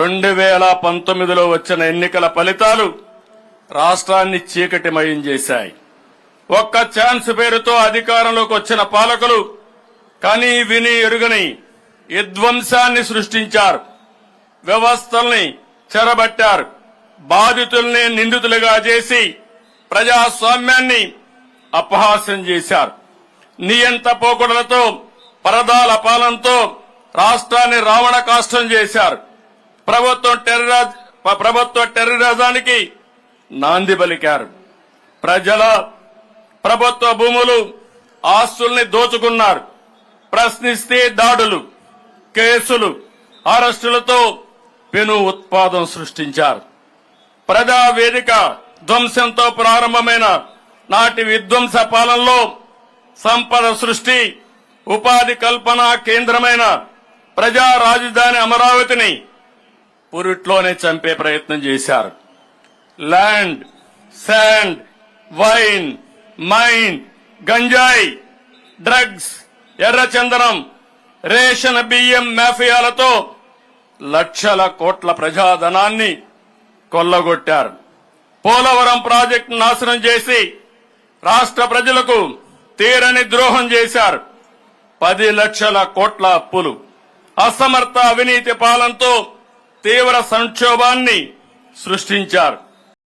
రెండు వేల పంతొమ్మిదిలో వచ్చిన ఎన్నికల ఫలితాలు రాష్ట్రాన్ని చీకటిమయం చేశాయి. ఒక్క ఛాన్స్ పేరుతో అధికారంలోకి వచ్చిన పాలకులు కని విని ఎరుగని విధ్వంసాన్ని సృష్టించారు. వ్యవస్థల్ని చెరబట్టారు. బాధితుల్ని నిందితులుగా చేసి ప్రజాస్వామ్యాన్ని అపహాస్యం చేశారు. నియంత పోకడలతో పరదాల పాలనతో రాష్ట్రాన్ని రావణ కాష్టం చేశారు. ప్రభుత్వం టెర్రరిజ ప్రభుత్వ టెర్రరిజానికి నాంది పలికారు. ప్రజల ప్రభుత్వ భూములు ఆస్తుల్ని దోచుకున్నారు. ప్రశ్నిస్తే దాడులు కేసులు అరెస్టులతో పెను ఉత్పాదం సృష్టించారు. ప్రజా వేదిక ధ్వంసంతో ప్రారంభమైన నాటి విధ్వంస పాలనలో సంపద సృష్టి ఉపాధి కల్పన కేంద్రమైన ప్రజా రాజధాని అమరావతిని పురిట్లోనే చంపే ప్రయత్నం చేశారు. ల్యాండ్ శాండ్ వైన్ మైన్ గంజాయి డ్రగ్స్ ఎర్రచందనం రేషన్ బియ్యం మాఫియాలతో లక్షల కోట్ల ప్రజాధనాన్ని కొల్లగొట్టారు. పోలవరం ప్రాజెక్టు నాశనం చేసి రాష్ట్ర ప్రజలకు తీరని ద్రోహం చేశారు. పది లక్షల కోట్ల అప్పులు. అసమర్థ అవినీతి పాలనతో తీవ్ర సంక్షోభాన్ని సృష్టించారు.